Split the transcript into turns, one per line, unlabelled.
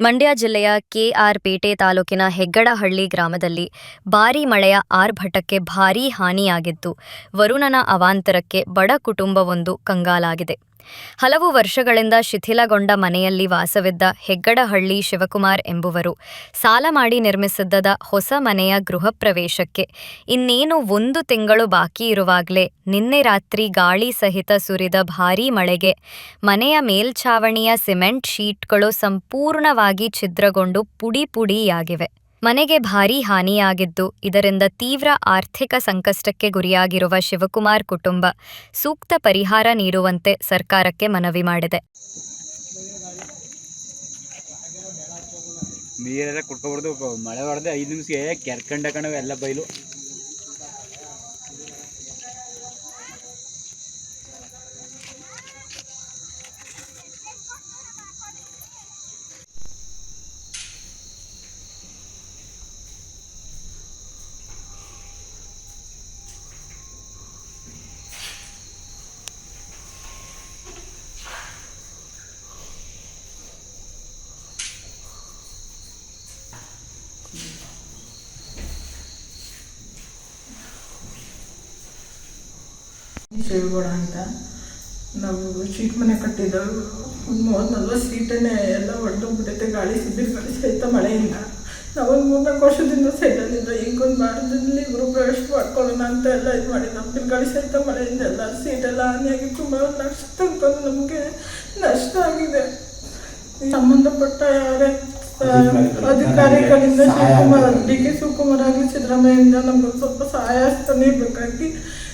ಮಂಡ್ಯ ಜಿಲ್ಲೆಯ ಕೆಆರ್ ಪೇಟೆ ತಾಲೂಕಿನ ಹೆಗ್ಗಡಹಳ್ಳಿ ಗ್ರಾಮದಲ್ಲಿ ಭಾರೀ ಮಳೆಯ ಆರ್ಭಟಕ್ಕೆ ಭಾರೀ ಹಾನಿಯಾಗಿದ್ದು, ವರುಣನ ಅವಾಂತರಕ್ಕೆ ಬಡ ಕುಟುಂಬವೊಂದು ಕಂಗಾಲಾಗಿದೆ. ಹಲವು ವರ್ಷಗಳಿಂದ ಶಿಥಿಲಗೊಂಡ ಮನೆಯಲ್ಲಿ ವಾಸವಿದ್ದ ಹೆಗ್ಗಡಹಳ್ಳಿ ಶಿವಕುಮಾರ್ ಎಂಬುವರು ಸಾಲ ಮಾಡಿ ನಿರ್ಮಿಸಿದ್ದದ ಹೊಸ ಮನೆಯ ಗೃಹ ಪ್ರವೇಶಕ್ಕೆ ಇನ್ನೇನು ಒಂದು ತಿಂಗಳು ಬಾಕಿ ಇರುವಾಗಲೇ ನಿನ್ನೆ ರಾತ್ರಿ ಗಾಳಿ ಸಹಿತ ಸುರಿದ ಭಾರೀ ಮಳೆಗೆ ಮನೆಯ ಮೇಲ್ಛಾವಣಿಯ ಸಿಮೆಂಟ್ ಶೀಟ್ಗಳು ಸಂಪೂರ್ಣವಾಗಿ ಛಿದ್ರಗೊಂಡು ಪುಡಿ ಪುಡಿಯಾಗಿವೆ. ಮನೆಗೆ ಭಾರೀ ಹಾನಿಯಾಗಿದ್ದು, ಇದರಿಂದ ತೀವ್ರ ಆರ್ಥಿಕ ಸಂಕಷ್ಟಕ್ಕೆ ಗುರಿಯಾಗಿರುವ ಶಿವಕುಮಾರ್ ಕುಟುಂಬ ಸೂಕ್ತ ಪರಿಹಾರ ನೀಡುವಂತೆ ಸರ್ಕಾರಕ್ಕೆ ಮನವಿ ಮಾಡಿದೆ.
ನೀರೆಲ್ಲ ಕುಟ್ಕೊಬಾರ್ದು ಮಳೆ ಐದು ನಿಮಿಷಕ್ಕೆ ಕೆರ್ಕಂಡ ಕಣವೆ ಬೈಲು.
ಶಿವಗೌಡ ಅಂತ ನಾವು ಶೀಟ್ ಮನೆ ಕಟ್ಟಿದ್ದೆವು. ಒಂದು ಮೂವತ್ತು ನಲ್ವತ್ತು ಸೀಟನ್ನೇ ಎಲ್ಲ ಹೊಡೆದೋಗ್ಬಿಟ್ಟೈತೆ ಗಾಳಿ ಸಿದ್ದಿರ ಗಾಳಿ ಸಹಿತ ಮಳೆಯಿಂದ. ನಾವೊಂದು ಮೂರ್ನಾಲ್ಕು ವರ್ಷದಿಂದ ಸೈಡಲ್ಲಿದ್ದ ಈಗ ಒಂದು ವಾರದಲ್ಲಿ ಪ್ರವೇಶ ಮಾಡ್ಕೊಳ್ಳೋಣ ಅಂತ ಎಲ್ಲ ಇದು ಮಾಡಿ. ನಮ್ಮ ಗಾಳಿ ಸಹಿತ ಮಳೆಯಿಂದ ಎಲ್ಲ ಸೀಟೆಲ್ಲ ಹಾನಿಯಾಗಿ ತುಂಬ ನಷ್ಟ ಅಂತಂದು ನಮಗೆ ನಷ್ಟ ಆಗಿದೆ. ಸಂಬಂಧಪಟ್ಟ ಯಾರೇ ಅಧಿಕಾರಿಗಳಿಂದ ಶಿವಕುಮಾರ್ ಡಿ ಕೆ ಶಿವಕುಮಾರ್ ಆಗಲಿ ಸಿದ್ದರಾಮಯ್ಯಿಂದ ನಮ್ಗೆ ಸ್ವಲ್ಪ ಸಹಾಯ ಹಸ್ತ ನೀಡಬೇಕಾಗಿ